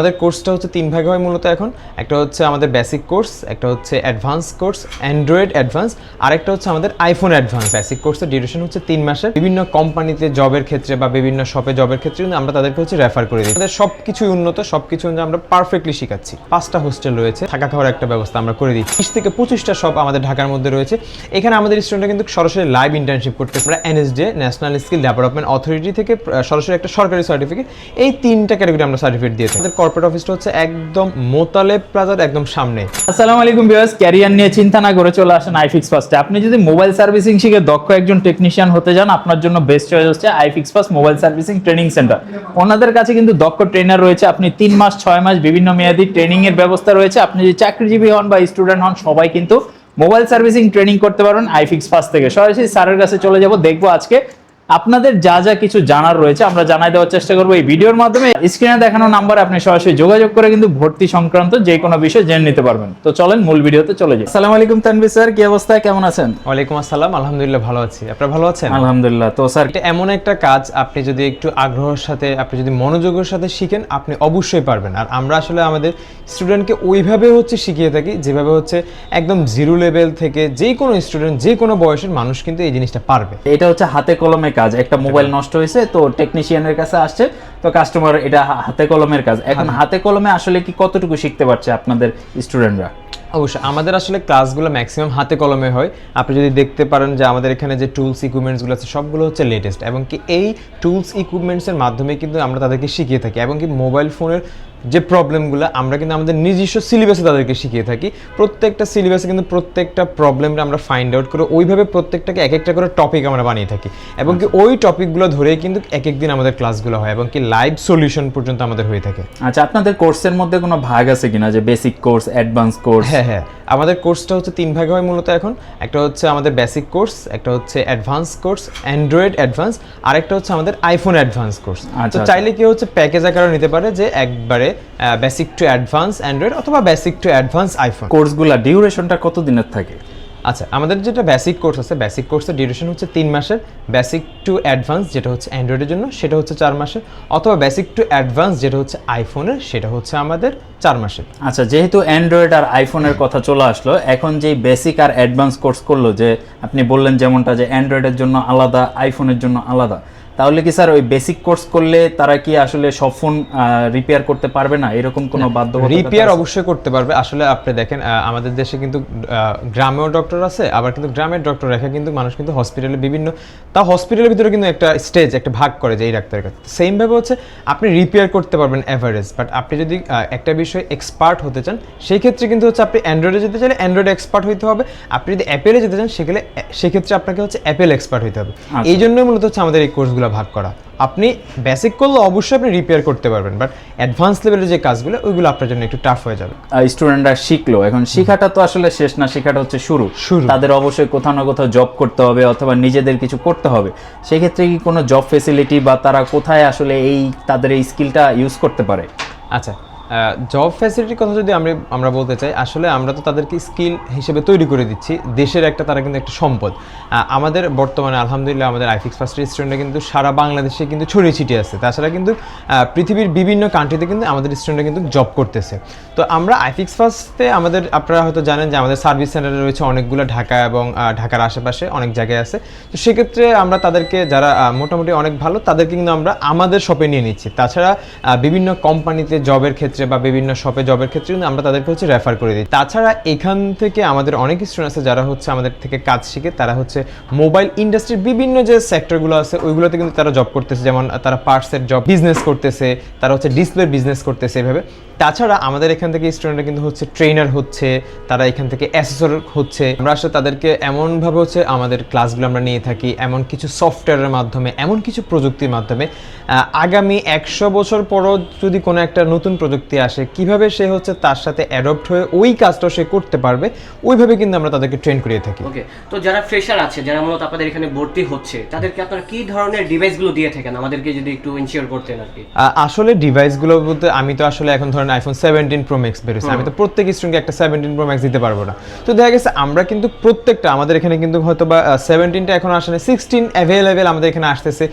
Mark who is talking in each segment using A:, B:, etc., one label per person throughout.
A: আমাদের কোর্সটা হচ্ছে তিন ভাগে হয় মূলত এখন। একটা হচ্ছে আমাদের বেসিক কোর্স একটা হচ্ছে অ্যাডভান্স কোর্স অ্যান্ড্রয়েড অ্যাডভান্স আর একটা হচ্ছে আমাদের আইফোন অ্যাডভান্স বেসিক কোর্সের ডিউরেশন হচ্ছে তিন মাসের। বিভিন্ন কোম্পানিতে জবের ক্ষেত্রে বা বিভিন্ন শপে জবের ক্ষেত্রে কিন্তু আমরা তাদেরকে হচ্ছে রেফার করে দিই। আমাদের সব কিছুই উন্নত সব কিছু আমরা পারফেক্টলি শেখাচ্ছি। পাঁচটা হোস্টেল রয়েছে, থাকা খাওয়ার একটা ব্যবস্থা আমরা করে দিই বিশ থেকে পঁচিশটা শপ আমাদের ঢাকার মধ্যে রয়েছে। এখানে আমাদের স্টুডেন্টরা কিন্তু সরাসরি লাইভ ইন্টার্নশিপ করতে আমরা NSD national skill development authority থেকে সরাসরি একটা সরকারি সার্টিফিকেট এই তিনটা ক্যাটাগরি আমরা সার্টিফিকেট দিয়েছি। আমাদের কর্পোরেট অফিসটা হচ্ছে একদম মোতালেব প্লাজার একদম সামনে।
B: আসসালামু আলাইকুম ভিউয়ার্স ক্যারিয়ার নিয়ে চিন্তা না করে চলে আসেন আইফিক্স ফার্স্টে আপনি যদি মোবাইল সার্ভিসিং শিখে দক্ষ একজন টেকনিশিয়ান হতে যান, আপনার জন্য বেস্ট চয়েস হচ্ছে iFix first mobile servicing training centre ওনাদের কাছে কিন্তু দক্ষ ট্রেনার রয়েছে, আপনি তিন মাস, ছয় মাস বিভিন্ন মেয়াদি ট্রেনিং এর ব্যবস্থা রয়েছে। আপনি যদি চাকরিজীবী হন বা স্টুডেন্ট হন, সবাই কিন্তু মোবাইল সার্ভিসিং ট্রেনিং করতে পারেন আইফিক্স ফার্স্ট থেকে। সরাসরি স্যারের কাছে চলে যাব, দেখব আজকে আপনাদের যা যা কিছু জানার রয়েছে আমরা জানাই দেওয়ার চেষ্টা করব। এই ভিডিওর মাধ্যমে স্ক্রিনে দেখানো নাম্বার আপনি সরাসরি যোগাযোগ করে কিন্তু ভর্তি সংক্রান্ত যে কোনো বিষয় জেনে নিতে পারবেন। তো চলেন মূল ভিডিওতে চলে যাই। আসসালামু আলাইকুম তানভীর স্যার কি অবস্থা? কেমন আছেন?
A: ওয়ালাইকুম আসসালাম আলহামদুলিল্লাহ ভালো আছি। আপনারা ভালো আছেন?
B: আলহামদুলিল্লাহ। তো স্যার
A: এটা এমন একটা কাজ আপনি যদি একটু আগ্রহের সাথে আপনি যদি মনোযোগের সাথে শিখেন আপনি অবশ্যই পারবেন। আর আমরা আসলে আমাদের স্টুডেন্টকে ওইভাবে হচ্ছে শিখিয়ে থাকি যেভাবে হচ্ছে একদম জিরো লেভেল থেকে যে কোনো স্টুডেন্ট যে কোনো বয়সের মানুষ কিন্তু এই জিনিসটা পারবে।
B: এটা হচ্ছে হাতে কলমে কাজ। একটা মোবাইল নষ্ট হয়েছে তো টেকনিশিয়ানের কাছে আসছে তো কাস্টমার এটা হাতে কলমের কাজ। এখন হাতে কলমে আসলে কি কতটুকু শিখতে পারছে আপনাদের স্টুডেন্টরা
A: অবশ্যই আমাদের আসলে ক্লাসগুলো ম্যাক্সিমাম হাতে কলমে হয়। আপনি যদি দেখতে পারেন যে আমাদের এখানে যে টুলস ইকুইপমেন্টসগুলো আছে সবগুলো হচ্ছে লেটেস্ট এবং কি এই টুলস ইকুইপমেন্টসের মাধ্যমে কিন্তু আমরা তাদেরকে শিখিয়ে থাকি। এবং কি মোবাইল ফোনের যে প্রবলেমগুলো আমরা কিন্তু আমাদের নিজস্ব সিলেবাসে তাদেরকে শিখিয়ে থাকি প্রত্যেকটা সিলেবাসে কিন্তু প্রত্যেকটা প্রবলেমটা আমরা ফাইন্ড আউট করে ওইভাবে প্রত্যেকটাকে এক একটা করে টপিক আমরা বানিয়ে থাকি এবং কি ওই টপিকগুলো ধরেই কিন্তু এক এক দিন আমাদের ক্লাসগুলো হয় এবং কি লাইভ সলিউশন পর্যন্ত আমাদের হয়ে থাকে।
B: আচ্ছা আপনাদের কোর্সের মধ্যে কোনো ভাগ আছে কিনা যে বেসিক কোর্স অ্যাডভান্স কোর্স
A: হ্যাঁ হ্যাঁ। আমাদের কোর্সটা হচ্ছে তিন ভাগে হয় মূলত এখন। একটা হচ্ছে আমাদের বেসিক কোর্স একটা হচ্ছে অ্যাডভান্স কোর্স অ্যান্ড্রয়েড অ্যাডভান্স আর একটা হচ্ছে আমাদের আইফোন অ্যাডভান্স কোর্স
B: আচ্ছা,
A: তো চাইলে কি হচ্ছে প্যাকেজ আকারে নিতে পারে যে একবারে বেসিক টু অ্যাডভান্স অ্যান্ড্রয়েড অথবা বেসিক টু অ্যাডভান্স আইফোন
B: কোর্সগুলা ডিউরেশনটা কত দিনের থাকে?
A: আচ্ছা আমাদের যেটা বেসিক কোর্স আছে বেসিক কোর্সের ডিউরেশন হচ্ছে তিন মাসের। বেসিক টু অ্যাডভান্স যেটা হচ্ছে অ্যান্ড্রয়েডের জন্য সেটা হচ্ছে চার মাসের। অথবা বেসিক টু অ্যাডভান্স যেটা হচ্ছে আইফোনের সেটা হচ্ছে আমাদের চার মাসের।
B: আচ্ছা যেহেতু অ্যান্ড্রয়েড আর আইফোনের কথা চলে আসলো এখন যে বেসিক আর অ্যাডভান্স কোর্স করল যে আপনি বললেন যেমনটা যে অ্যান্ড্রয়েডের জন্য আলাদা আইফোনের জন্য আলাদা তাহলে কি স্যার ওই বেসিক কোর্স করলে তারা কি আসলে সব ফোন রিপেয়ার করতে পারবে না? এরকম কোনো বাধ্যবাধকতা
A: রিপেয়ার অবশ্যই করতে পারবে। আসলে আপনি দেখেন আমাদের দেশে কিন্তু গ্রামেও ডক্টর আছে আবার কিন্তু গ্রামের ডক্টর রেখে কিন্তু মানুষ কিন্তু হসপিটালে বিভিন্ন তা হসপিটালের ভিতরে কিন্তু একটা স্টেজ একটা ভাগ করে যে এই ডাক্তারের কাছে। সেম ভাবে হচ্ছে আপনি রিপেয়ার করতে পারবেন এভারেজ বাট আপনি যদি একটা বিষয়ে এক্সপার্ট হতে চান সেই ক্ষেত্রে কিন্তু হচ্ছে আপনি অ্যান্ড্রয়েডে যেতে চাইলে অ্যান্ড্রয়েড এক্সপার্ট হতে হবে। আপনি যদি অ্যাপেলে যেতে চান সেখানে সেক্ষেত্রে আপনাকে হচ্ছে অ্যাপেল এক্সপার্ট হতে হবে।
B: আচ্ছা।
A: এই জন্যই মূলত হচ্ছে আমাদের এই কোর্সগুলো ভাগ করা। আপনি বেসিক করলে অবশ্যই আপনি রিপেয়ার করতে পারবেন বাট অ্যাডভান্স লেভেলের যে কাজগুলো ওইগুলো আপনার জন্য একটু টাফ হয়ে যাবে।
B: স্টুডেন্টরা শিখলো। এখন শিখাটা তো আসলে শেষ না শিখাটা হচ্ছে শুরু।
A: শুরু।
B: তাদের অবশ্যই কোথাও না কোথাও জব করতে হবে অথবা নিজেদের কিছু করতে হবে। সেক্ষেত্রে কি কোনো জব ফেসিলিটি বা তারা কোথায় আসলে এই তাদের এই স্কিলটা ইউজ করতে পারে?
A: আচ্ছা জব ফ্যাসিলিটির কথা যদি আমরা আমরা বলতে চাই, আসলে আমরা তো তাদেরকে স্কিল হিসেবে তৈরি করে দিচ্ছি। দেশের একটা, তারা কিন্তু একটা সম্পদ। আমাদের বর্তমানে, আলহামদুলিল্লাহ, আমাদের আইফিক্স ফার্স্ট স্টুডেন্টরা কিন্তু সারা বাংলাদেশে কিন্তু ছড়িয়ে ছিটিয়ে আছে। তাছাড়া কিন্তু পৃথিবীর বিভিন্ন কান্ট্রিতে কিন্তু আমাদের স্টুডেন্টরা কিন্তু জব করতেছে। তো আমরা আইফিক্স ফার্স্টে আমাদের, আপনারা হয়তো জানেন যে আমাদের সার্ভিস সেন্টারে রয়েছে অনেকগুলো ঢাকা এবং ঢাকার আশেপাশে অনেক জায়গায় আছে। তো সেক্ষেত্রে আমরা তাদেরকে, যারা মোটামুটি অনেক ভালো, তাদেরকে কিন্তু আমরা আমাদের শপে নিয়ে নিচ্ছি। তাছাড়া বিভিন্ন কোম্পানিতে জবের ক্ষেত্রে বা বিভিন্ন শপে জবের ক্ষেত্রে কিন্তু আমরা তাদেরকে হচ্ছে রেফার করে দিই। তাছাড়া এখান থেকে আমাদের অনেক স্টুডেন্ট আছে যারা হচ্ছে আমাদের থেকে কাজ শিখে, তারা হচ্ছে মোবাইল ইন্ডাস্ট্রির বিভিন্ন যে সেক্টরগুলো আছে, ওইগুলোতে কিন্তু তারা জব করতেছে। যেমন তারা পার্টসের জব বিজনেস করতেছে, তারা হচ্ছে ডিসপ্লে বিজনেস করতেছে এভাবে। তাছাড়া আমাদের এখান থেকে স্টুডেন্টরা কিন্তু হচ্ছে ট্রেনার হচ্ছে তারা এখান থেকে অ্যাসেসর হচ্ছে। আমরা আসলে তাদেরকে এমনভাবে হচ্ছে আমাদের ক্লাসগুলো আমরা নিয়ে থাকি এমন কিছু সফটওয়্যারের মাধ্যমে এমন কিছু প্রযুক্তির মাধ্যমে। আগামী একশো বছর পরও যদি কোনো একটা নতুন প্রযুক্তি আসে কীভাবে সে হচ্ছে তার সাথে অ্যাডপ্ট হয়ে ওই কাজটা সে করতে পারবে ওইভাবে কিন্তু আমরা তাদেরকে ট্রেন করিয়ে থাকি।
C: ওকে তো যারা ফ্রেশার আছে যারা মূলত আপনাদের এখানে ভর্তি হচ্ছে তাদেরকে আপনারা কি ধরনের ডিভাইসগুলো দিয়ে থাকেন? আমাদেরকে যদি একটু ইনশিওর করতেন আর কি।
A: আসলে ডিভাইসগুলো বলতে আমি তো আসলে এখন ধরেন ধরেন আইফোন সেভেন্টিন প্রো ম্যাক্স বেরোছে আমি তো প্রত্যেক স্টুডেন্টকে একটা সেভেন্টিন প্রো ম্যাক্স দিতে পারব না। তো দেখা গেছে আমরা কিন্তু প্রত্যেকটা আমাদের এখানে কিন্তু হয়তো বা সেভেন্টিনটা এখন আসে না সিক্সটিন অ্যাভেলেবেল আমাদের এখানে আসতেছে।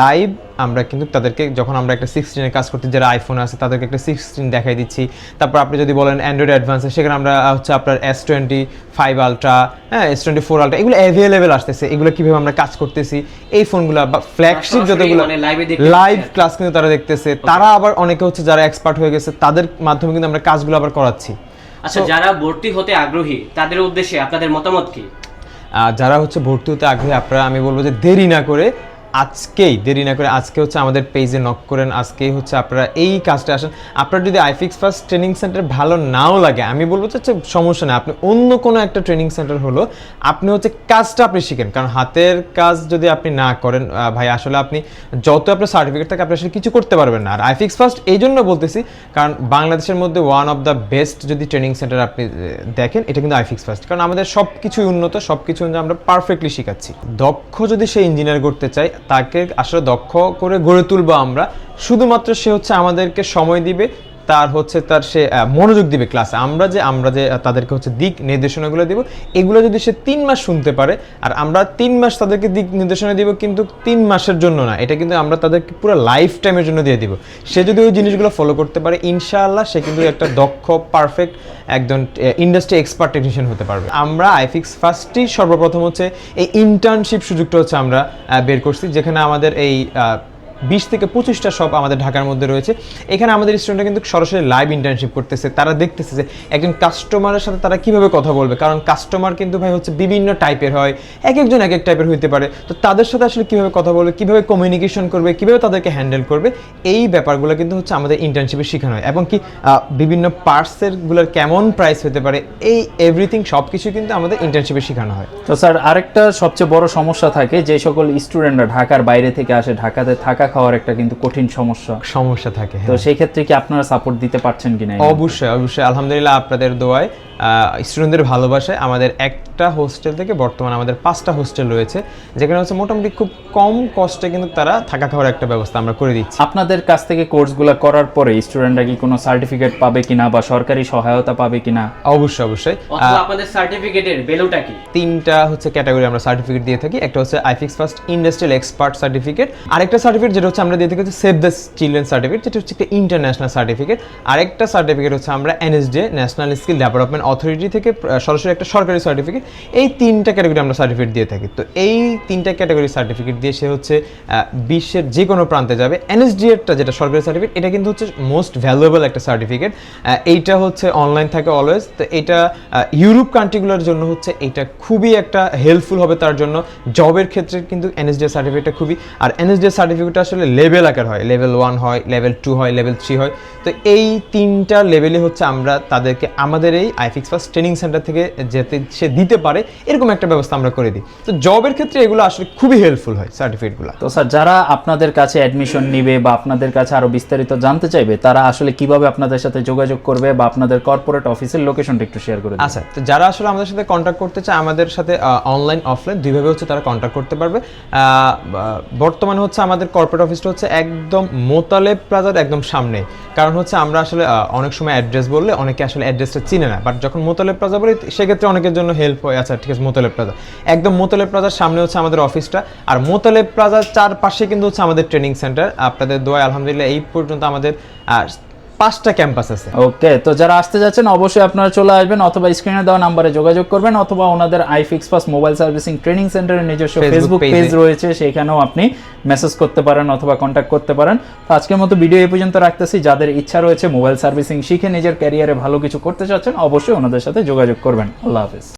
A: লাইভ আমরা কিন্তু তাদেরকে যখন আমরা একটা সিক্সটিনের কাজ করতে যারা আইফোন আছে তাদেরকে একটা সিক্সটিন দেখাই দিচ্ছি। তারপর আপনি যদি বলেন অ্যান্ড্রয়েড অ্যাডভান্সে সেখানে আমরা হচ্ছে আপনার এস টোয়েন্টি ফাইভ আলট্রা হ্যাঁ এস টোয়েন্টি ফোর আলট্রা এগুলো অ্যাভেলেবেল আসতেছে। এগুলো কীভাবে আমরা কাজ করতেছি এই ফোনগুলো বা ফ্ল্যাগশিপ যতগুলো
C: মানে
A: লাইভ ক্লাস কিন্তু তারা দেখতেছে। তারা আবার অনেকে হচ্ছে যারা এক্সপার্ট হয়ে গেছে তাদের মাধ্যমে কিন্তু আমরা কাজগুলো আবার করাচ্ছি।
C: আচ্ছা যারা ভর্তি হতে আগ্রহী তাদের উদ্দেশ্যে আপনাদের মতামত কি?
A: যারা হচ্ছে ভর্তি হতে আগ্রহী আপনারা আমি বলব যে দেরি না করে আজকেই, দেরি না করে আজকে হচ্ছে আমাদের পেজে নক করেন, আজকেই হচ্ছে আপনারা এই কাজটা আসেন। আপনার যদি আইফিক্স ফার্স্ট ট্রেনিং সেন্টার ভালো নাও লাগে, আমি বলব হচ্ছে সমস্যা নেই, আপনি অন্য কোনো একটা ট্রেনিং সেন্টার হলো, আপনি হচ্ছে কাজটা আপনি শিখেন, কারণ হাতের কাজ যদি আপনি না করেন ভাই, আসলে আপনি যত আপনার সার্টিফিকেট থাকে, আপনি আসলে কিছু করতে পারবেন না। আর আইফিক্স ফার্স্ট এই জন্য বলতেছি, কারণ বাংলাদেশের মধ্যে ওয়ান অফ দ্য বেস্ট যদি ট্রেনিং সেন্টার আপনি দেখেন, এটা কিন্তু আইফিক্স ফার্স্ট কারণ আমাদের সব কিছুই উন্নত সব কিছু আমরা পারফেক্টলি শিখাচ্ছি। দক্ষ যদি সে ইঞ্জিনিয়ার করতে চায় তাকে আসলে দক্ষ করে গড়ে তুলবো আমরা। শুধুমাত্র সে হচ্ছে আমাদেরকে সময় দিবে তার হচ্ছে তার সে মনোযোগ দিবে ক্লাসে আমরা যে আমরা যে তাদেরকে হচ্ছে দিক নির্দেশনাগুলো দিব, এগুলো যদি সে তিন মাস শুনতে পারে, আর আমরা তিন মাস তাদেরকে দিক নির্দেশনা দিব কিন্তু তিন মাসের জন্য না, এটা কিন্তু আমরা তাদেরকে পুরো লাইফ টাইমের জন্য দিয়ে দিব। সে যদি ওই জিনিসগুলো ফলো করতে পারে, ইনশাআল্লাহ সে কিন্তু একটা দক্ষ পারফেক্ট একজন ইন্ডাস্ট্রি এক্সপার্ট টেকনিশিয়ান হতে পারবে। আমরা আইফিক্স ফার্স্টই সর্বপ্রথম হচ্ছে এই ইন্টার্নশিপ সুযোগটা হচ্ছে আমরা বের করছি, যেখানে আমাদের এই বিশ থেকে পঁচিশটা শপ আমাদের ঢাকার মধ্যে রয়েছে। এখানে আমাদের স্টুডেন্টরা কিন্তু সরাসরি লাইভ ইন্টার্নশিপ করতেছে। তারা দেখতেছে যে একজন কাস্টমারের সাথে তারা কীভাবে কথা বলবে। কারণ কাস্টমার কিন্তু ভাই হচ্ছে বিভিন্ন টাইপের হয়। এক একজন এক এক টাইপের হইতে পারে। তো তাদের সাথে আসলে কীভাবে কথা বলবে, কীভাবে কমিউনিকেশন করবে, কীভাবে তাদেরকে হ্যান্ডেল করবে, এই ব্যাপারগুলো কিন্তু হচ্ছে আমাদের ইন্টার্নশিপে শেখানো হয়। এবং কি বিভিন্ন পার্টসেরগুলোর কেমন প্রাইস হতে পারে, এই এভরিথিং সব কিছু কিন্তু আমাদের ইন্টার্নশিপে শেখানো হয়।
B: তো স্যার, আরেকটা সবচেয়ে বড় সমস্যা থাকে যে সকল স্টুডেন্টরা ঢাকার বাইরে থেকে আসে, ঢাকাতে থাকা খাওয়ার একটা কিন্তু কঠিন সমস্যা
A: সমস্যা থাকে
B: তো
A: হ্যাঁ।
B: সেই ক্ষেত্রে কি আপনারা সাপোর্ট দিতে পারছেন কিনা
A: অবশ্যই অবশ্যই আলহামদুলিল্লাহ আপনাদের দোয়ায় স্টুডেন্টদের ভালোবাসায় আমাদের একটা হোস্টেল থেকে বর্তমানে আমাদের পাঁচটা হোস্টেল রয়েছে যেখানে হচ্ছে মোটামুটি খুব কম কস্টে কিন্তু তারা থাকা খাওয়ার একটা ব্যবস্থা আমরা করে দিচ্ছি।
B: আপনাদের কাছ থেকে কোর্সগুলো করার পরে স্টুডেন্টরা কি কোনো সার্টিফিকেট পাবে কিনা বা সরকারি সহায়তা পাবে কিনা?
A: অবশ্যই অবশ্যই।
C: আপনাদের সার্টিফিকেটের ভ্যালুটা কি?
A: তিনটা হচ্ছে ক্যাটাগরি আমরা সার্টিফিকেট দিয়ে থাকি একটা হচ্ছে iFix first industrial expert certificate আরেকটা সার্টিফিকেট যেটা হচ্ছে আমরা দিয়ে থাকি হচ্ছে সেভ দ্য চিলড্রেন সার্টিফিকেট যেটা হচ্ছে একটা ইন্টারন্যাশনাল সার্টিফিকেট আরেকটা সার্টিফিকেট হচ্ছে আমরা NSD national skill development authority থেকে সরাসরি একটা সরকারি সার্টিফিকেট এই তিনটা ক্যাটাগরি আমরা সার্টিফিকেট দিয়ে থাকি। তো এই তিনটা ক্যাটাগরি সার্টিফিকেট দিয়ে সে হচ্ছে বিশ্বের যে কোনো প্রান্তে যাবে। এনএসডিএরটা যেটা সরকারি সার্টিফিকেট এটা কিন্তু হচ্ছে মোস্ট ভ্যালুয়েবল একটা সার্টিফিকেট এইটা হচ্ছে অনলাইন থাকে অলওয়েজ তো এটা ইউরোপ কান্ট্রিগুলোর জন্য হচ্ছে এটা খুবই একটা হেল্পফুল হবে তার জন্য। জবের ক্ষেত্রে কিন্তু এনএসডিএ সার্টিফিকেটটা খুবই। আর এনএসডিএ সার্টিফিকেটটা আসলে লেভেল আকার হয়। লেভেল ওয়ান হয় লেভেল টু হয় লেভেল থ্রি হয়। তো এই তিনটা লেভেলে হচ্ছে আমরা তাদেরকে, আমাদের এই আইফিক্স ফার্স্ট ট্রেনিং সেন্টার থেকে যেতে সে দিতে পারে এরকম একটা ব্যবস্থা আমরা করে দিই। তো জবের ক্ষেত্রে এগুলো আসলে খুবই হেল্পফুল হয় সার্টিফিকেটগুলো
B: তো স্যার যারা আপনাদের কাছে অ্যাডমিশন নিবে বা আপনাদের কাছে আরও বিস্তারিত জানতে চাইবে তারা আসলে কীভাবে আপনাদের সাথে যোগাযোগ করবে বা আপনাদের কর্পোরেট অফিসের লোকেশনটা একটু শেয়ার করে
A: আচ্ছা তো যারা আসলে আমাদের সাথে কন্ট্যাক্ট করতে চায় আমাদের সাথে অনলাইন অফলাইন দুইভাবে হচ্ছে তারা কন্ট্যাক্ট করতে পারবে। বর্তমানে হচ্ছে আমাদের কর্পোরেট অফিসটা হচ্ছে একদম মোতালেব প্লাজার একদম সামনে। কারণ হচ্ছে আমরা আসলে অনেক সময় অ্যাড্রেস বললে অনেকে আসলে অ্যাড্রেসটা চিনে না বাট যখন মোতালেব প্লাজা বলি, সেক্ষেত্রে অনেকের জন্য হেল্প হয়। আচ্ছা ঠিক আছে, মোতালেব প্লাজা। একদম মোতালেব প্লাজার সামনে হচ্ছে আমাদের অফিসটা আর মোতালেব প্লাজার চারপাশে কিন্তু হচ্ছে আমাদের ট্রেনিং সেন্টার আপনাদের দোয়া আলহামদুলিল্লাহ এই পর্যন্ত আমাদের পাঁচটা ক্যাম্পাস আছে।
B: ওকে তো যারা আসতে যাচ্ছেন অবশ্যই আপনারা চলে আসবেন অথবা স্ক্রিনে দেওয়া নাম্বারে যোগাযোগ করবেন অথবা ওনাদের আইফিক্স পাস মোবাইল সার্ভিসিং ট্রেনিং সেন্টারের নিজস্ব ফেসবুক পেজ রয়েছে সেখানেও আপনি মেসেজ করতে পারেন অথবা কন্ট্যাক্ট করতে পারেন। তো আজকের মতো ভিডিও এই পর্যন্ত রাখতেছি। যাদের ইচ্ছা রয়েছে মোবাইল সার্ভিসিং শিখে নিজের ক্যারিয়ারে ভালো কিছু করতে চাচ্ছেন অবশ্যই ওনাদের সাথে যোগাযোগ করবেন। আল্লাহ হাফিজ।